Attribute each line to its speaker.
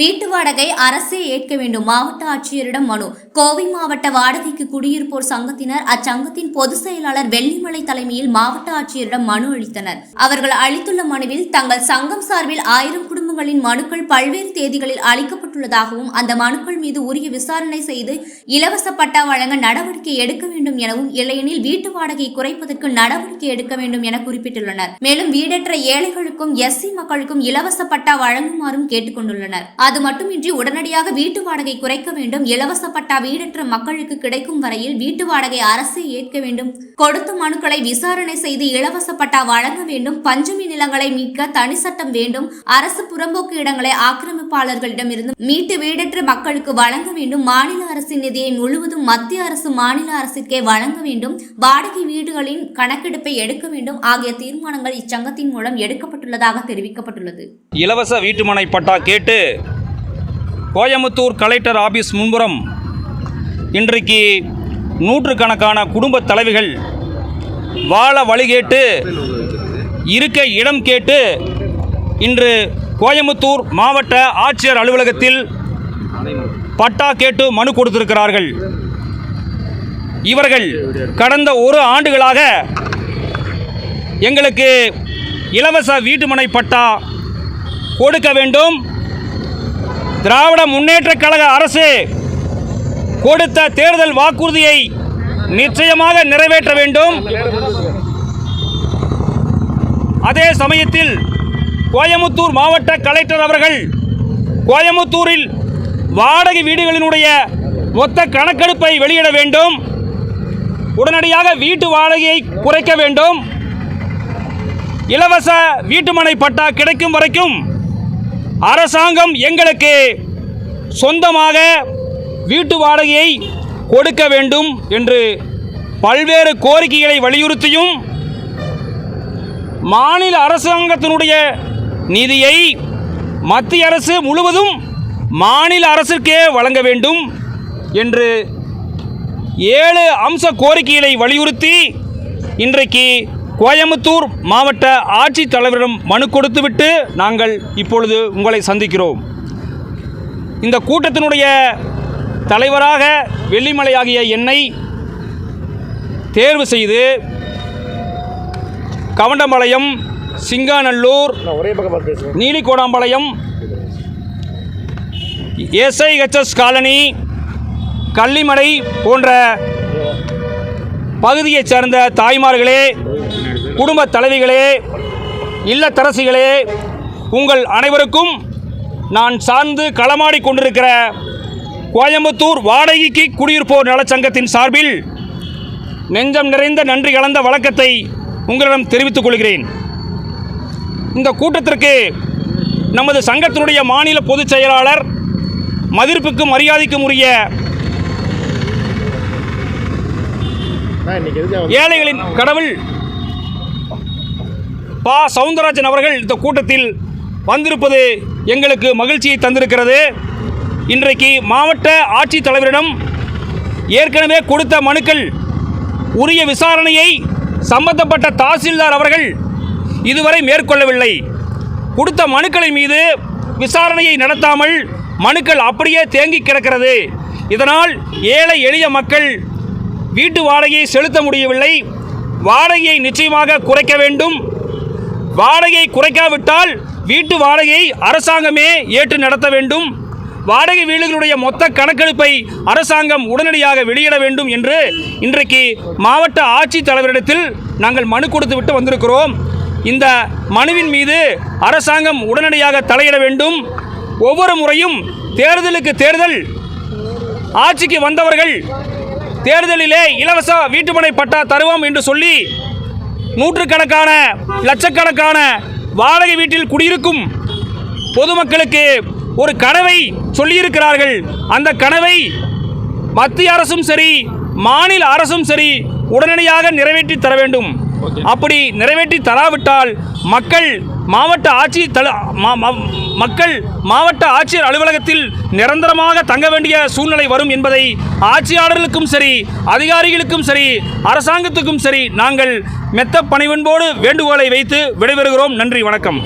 Speaker 1: வீட்டு வாடகை அரசே ஏற்க வேண்டும். மாவட்ட ஆட்சியரிடம் மனு. கோவை மாவட்ட வாடகைக்கு குடியிருப்போர் சங்கத்தினர் அச்சங்கத்தின் பொதுச் செயலாளர் வெள்ளிமலை தலைமையில் மாவட்ட ஆட்சியரிடம் மனு அளித்தனர். அவர்கள் அளித்துள்ள மனுவில் தங்கள் சங்கம் சார்பில் ஆயிரம் குடும்ப குடும்பங்களின் மனுக்கள் பல்வேறு தேதிகளில் அளிக்கப்பட்டுள்ளதாகவும் அந்த மனுக்கள் மீது உரிய விசாரணை செய்து இலவச பட்டா வழங்க நடவடிக்கை எடுக்க வேண்டும் எனவும் இல்லையெனில் வீட்டு வாடகை குறைப்பதற்கு நடவடிக்கை எடுக்க வேண்டும் என குறிப்பிட்டுள்ளனர். மேலும் வீடற்ற ஏழைகளுக்கும் எஸ்சி மக்களுக்கும் இலவச பட்டா வழங்குமாறும் கேட்டுக்கொண்டுள்ளனர். அது மட்டுமின்றி உடனடியாக வீட்டு வாடகை குறைக்க வேண்டும். இலவச பட்டா வீடற்ற மக்களுக்கு கிடைக்கும் வரையில் வீட்டு வாடகை அரசே ஏற்க வேண்டும். கொடுத்த மனுக்களை விசாரணை செய்து இலவச பட்டா வழங்க வேண்டும். பஞ்சமி நிலங்களை மீட்க தனி சட்டம் வேண்டும். அரசு புறம் புறம்போக்கு இடங்களை ஆக்கிரமிப்பாளர்களிடமிருந்து மீட்டு வீடற்ற மக்களுக்கு வழங்க வேண்டும். மாநில அரசின் நிதியை முழுவதும் மத்திய அரசு மாநில அரசிற்கே வழங்க வேண்டும். வாடகை வீடுகளின் கணக்கெடுப்பை எடுக்க வேண்டும். ஆகிய தீர்மானங்கள் இச்சங்கத்தின் மூலம் எடுக்கப்பட்டுள்ளதாக தெரிவிக்கப்பட்டுள்ளது.
Speaker 2: இலவச வீட்டுமனை பட்டா கேட்டு கோயம்புத்தூர் கலெக்டர் ஆபீஸ் முன்புறம் இன்றைக்கு நூற்றுக்கணக்கான குடும்ப தலைவிகள் வாழ வழி கேட்டு இருக்க இடம் கேட்டு இன்று கோயம்புத்தூர் மாவட்ட ஆட்சியர் அலுவலகத்தில் பட்டா கேட்டு மனு கொடுத்திருக்கிறார்கள். இவர்கள் கடந்த ஒரு ஆண்டுகளாக எங்களுக்கு இலவச வீட்டுமனை பட்டா கொடுக்க வேண்டும். திராவிட முன்னேற்றக் கழக அரசு கொடுத்த தேர்தல் வாக்குறுதியை நிச்சயமாக நிறைவேற்ற வேண்டும். அதே சமயத்தில் கோயமுத்தூர் மாவட்ட கலெக்டர் அவர்கள் கோயமுத்தூரில் வாடகை வீடுகளினுடைய மொத்த கணக்கெடுப்பை வெளியிட வேண்டும். உடனடியாக வீட்டு வாடகையை குறைக்க வேண்டும். இலவச வீட்டுமனை பட்டா கிடைக்கும் வரைக்கும் அரசாங்கம் எங்களுக்கு சொந்தமாக வீட்டு வாடகையை கொடுக்க வேண்டும் என்று பல்வேறு கோரிக்கைகளை வலியுறுத்தியும் மாநில அரசாங்கத்தினுடைய நிதியை மத்திய அரசு முழுவதும் மாநில அரசுக்கே வழங்க வேண்டும் என்று ஏழு அம்ச கோரிக்கைகளை வலியுறுத்தி இன்றைக்கு கோயம்புத்தூர் மாவட்ட ஆட்சித்தலைவரிடம் மனு கொடுத்துவிட்டு நாங்கள் இப்பொழுது உங்களை சந்திக்கிறோம். இந்த கூட்டத்தினுடைய தலைவராக வெள்ளிமலை ஆகிய என்னை தேர்வு செய்து கவண்டம்பாளையம் சிங்காநல்லூர்
Speaker 3: ஒரே பக்கம் பேசுங்க
Speaker 2: நீலிகோடாம்பாளையம் எஸ்ஐஹெச்எஸ் காலனி கள்ளிமலை போன்ற பகுதியைச் சேர்ந்த தாய்மார்களே குடும்ப தலைவிகளே இல்லத்தரசிகளே உங்கள் அனைவருக்கும் நான் சார்ந்து களமாடி கொண்டிருக்கிற கோயம்புத்தூர் வாடகைக்கு குடியிருப்போர் நலச்சங்கத்தின் சார்பில் நெஞ்சம் நிறைந்த நன்றி கலந்த வழக்கத்தை உங்களிடம் தெரிவித்துக் கொள்கிறேன். இந்த கூட்டத்திற்கு நமது சங்கத்தினுடைய மாநில பொதுச் செயலாளர் மதிப்பிற்கும் மரியாதைக்கும் உரிய ஏழைகளின் கடவுள் பா. சவுந்தரராஜன் அவர்கள் இந்த கூட்டத்தில் வந்திருப்பது எங்களுக்கு மகிழ்ச்சியை தந்திருக்கிறது. இன்றைக்கு மாவட்ட ஆட்சித்தலைவரிடம் ஏற்கனவே கொடுத்த மனுக்கள் உரிய விசாரணையை சம்பந்தப்பட்ட தாசில்தார் அவர்கள் இதுவரை மேற்கொள்ளவில்லை. கொடுத்த மனுக்களின் மீது விசாரணையை நடத்தாமல் மனுக்கள் அப்படியே தேங்கி கிடக்கிறது. இதனால் ஏழை எளிய மக்கள் வீட்டு வாடகையை செலுத்த முடியவில்லை. வாடகையை நிச்சயமாக குறைக்க வேண்டும். வாடகையை குறைக்காவிட்டால் வீட்டு வாடகையை அரசாங்கமே ஏற்று நடத்த வேண்டும். வாடகை வீடுகளுடைய மொத்த கணக்கெடுப்பை அரசாங்கம் உடனடியாக வெளியிட வேண்டும் என்று இன்றைக்கு மாவட்ட ஆட்சித் தலைவரிடத்தில் நாங்கள் மனு கொடுத்து விட்டு வந்திருக்கிறோம். இந்த மனுவின் மீது அரசாங்கம் உடனடியாக தலையிட வேண்டும். ஒவ்வொரு முறையும் தேர்தலுக்கு தேர்தல். ஆட்சிக்கு வந்தவர்கள் தேர்தலிலே இலவச வீட்டுமனை பட்டா தருவோம் என்று சொல்லி நூற்றுக்கணக்கான லட்சக்கணக்கான வாடகை வீட்டில் குடியிருக்கும் பொதுமக்களுக்கு ஒரு கனவை சொல்லியிருக்கிறார்கள். அந்த கனவை மத்திய அரசும் சரி மாநில அரசும் சரி உடனடியாக நிறைவேற்றி தர வேண்டும். அப்படி நிறைவேற்றி தராவிட்டால் மக்கள் மாவட்ட ஆட்சி தல மா- மக்கள் மாவட்ட ஆட்சியர் அலுவலகத்தில் நிரந்தரமாக தங்க வேண்டிய சூழ்நிலை வரும் என்பதை ஆட்சியாளர்களுக்கும் சரி அதிகாரிகளுக்கும் சரி அரசாங்கத்துக்கும் சரி நாங்கள் மெத்த பணிவன்போடு வேண்டுகோளை வைத்து விடைபெறுகிறோம். நன்றி வணக்கம்.